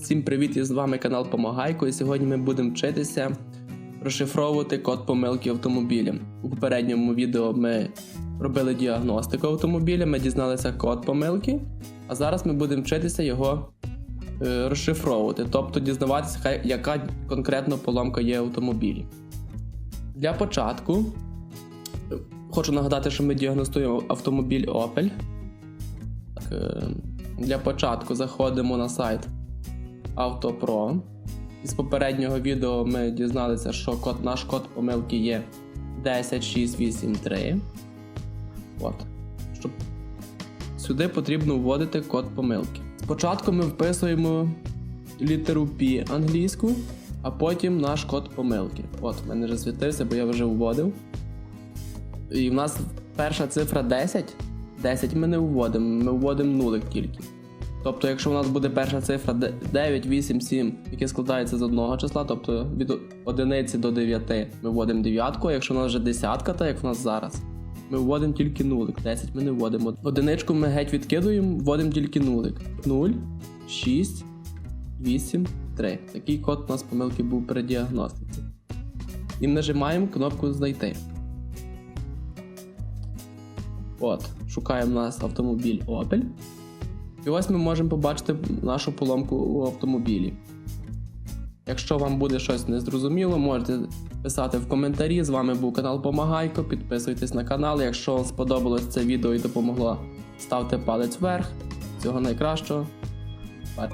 Всім привіт! І з вами канал Помагайко. І сьогодні ми будемо вчитися розшифровувати код помилки автомобіля. У попередньому відео ми робили діагностику автомобіля, ми дізналися код помилки, а зараз ми будемо вчитися його е, розшифровувати, тобто дізнаватися, яка конкретно поломка є в автомобілі. Для початку хочу нагадати, що ми діагностуємо автомобіль Opel. Так, е, для початку заходимо на сайт AutoPro. Із попереднього відео ми дізналися, що код, наш код помилки є 10683. От. Щоб сюди потрібно вводити код помилки. Спочатку ми вписуємо літеру P англійську, а потім наш код помилки. От, в мене вже світився, бо я вже вводив. І в нас перша цифра 10. 10 ми не вводимо, ми вводимо нулик тільки. Тобто, якщо у нас буде перша цифра 9, 8, 7, яке складається з одного числа, тобто від 1 до 9 ми вводимо дев'ятку, а якщо у нас вже десятка, так як в нас зараз, ми вводимо тільки нулик. 10 ми не вводимо. Одиничку ми геть відкидуємо, вводимо тільки нулик. 0, 6, 8, 3. Такий код у нас помилки був при діагностиці. І нажимаємо кнопку Знайти. От, шукаємо нас автомобіль Opel. І ось ми можемо побачити нашу поломку у автомобілі. Якщо вам буде щось незрозуміло, можете писати в коментарі. З вами був канал Помагайко. Підписуйтесь на канал. Якщо вам сподобалось це відео і допомогло, ставте палець вверх. Всього найкращого. Па-